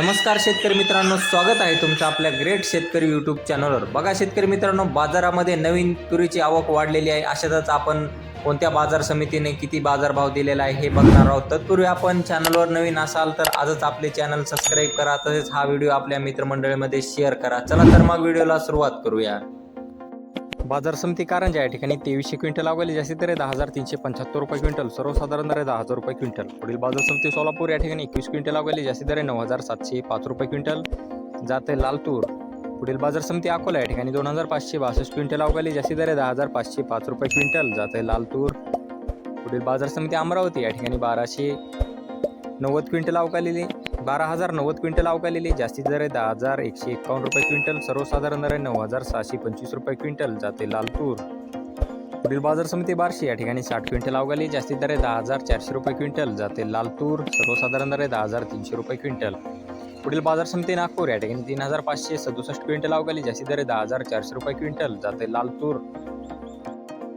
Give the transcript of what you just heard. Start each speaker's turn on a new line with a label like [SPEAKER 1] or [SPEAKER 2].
[SPEAKER 1] नमस्कार शेतकरी मित्रांनो स्वागत आहे तुमचं आपल्या ग्रेट शेतकरी यूट्यूब चॅनलवर बघा शेतकरी मित्रांनो बाजारामध्ये नवीन तुरीची आवक वाढलेली आहे. अशातच आपण कोणत्या बाजार समितीने किती बाजारभाव दिलेला आहे हे बघणार आहोत. तत्पूर्वी आपण चॅनलवर नवीन असाल तर आजच आपले चॅनल सबस्क्राईब करा. तसेच हा व्हिडिओ आपल्या मित्रमंडळीमध्ये शेअर करा. चला तर मग व्हिडिओला सुरुवात करूया. बाजार समिती कारंजा या ठिकाणी तेवीसशे क्विंटल अवघाली जास्तीत दर आहे दहा हजार तीनशे पंच्याहत्तर रुपये क्विंटल. सर्वसाधारण दर आहे दहा हजार रुपये क्विंटल. पुढील बाजार समिती सोलापूर या ठिकाणी एकवीस क्विंटल अवघाली जास्तीत दर आहे नऊ हजार सातशे पाच रुपये क्विंटल. जाते लालतूर. पुढील बाजार समिती अकोला या ठिकाणी दोन हजार पाचशे बासष्ट क्विंटल अवघाली जास्तीत दर आहे दहा हजार पाचशे पाच रुपये क्विंटल. जाते लालतूर. पुढील बाजार समिती अमरावती या ठिकाणी बाराशे नव्वद क्विंटल अवकालेली बारा हजार नव्वद क्विंटल अवकालेली जास्तीत दर आहे दहा हजार एकशे एकावन्न रुपये क्विंटल सर्वसाधारण दर आहे नऊ हजार सहाशे पंचवीस रुपये क्विंटल जाते लालतूर पुढील बाजार समिती बार्शी या ठिकाणी साठ क्विंटल अवकाली जास्तीत दर आहे दहा हजार चारशे रुपये क्विंटल जाते लालतूर सर्वसाधारण दर आहे दहा हजार तीनशे रुपये क्विंटल. पुढील बाजार समिती नागपूर या ठिकाणी तीन हजार पाचशे सदुसष्ट क्विंटल अवकाली जास्तीत दर आहे दहा हजार चारशे रुपये क्विंटल जाते लालतूर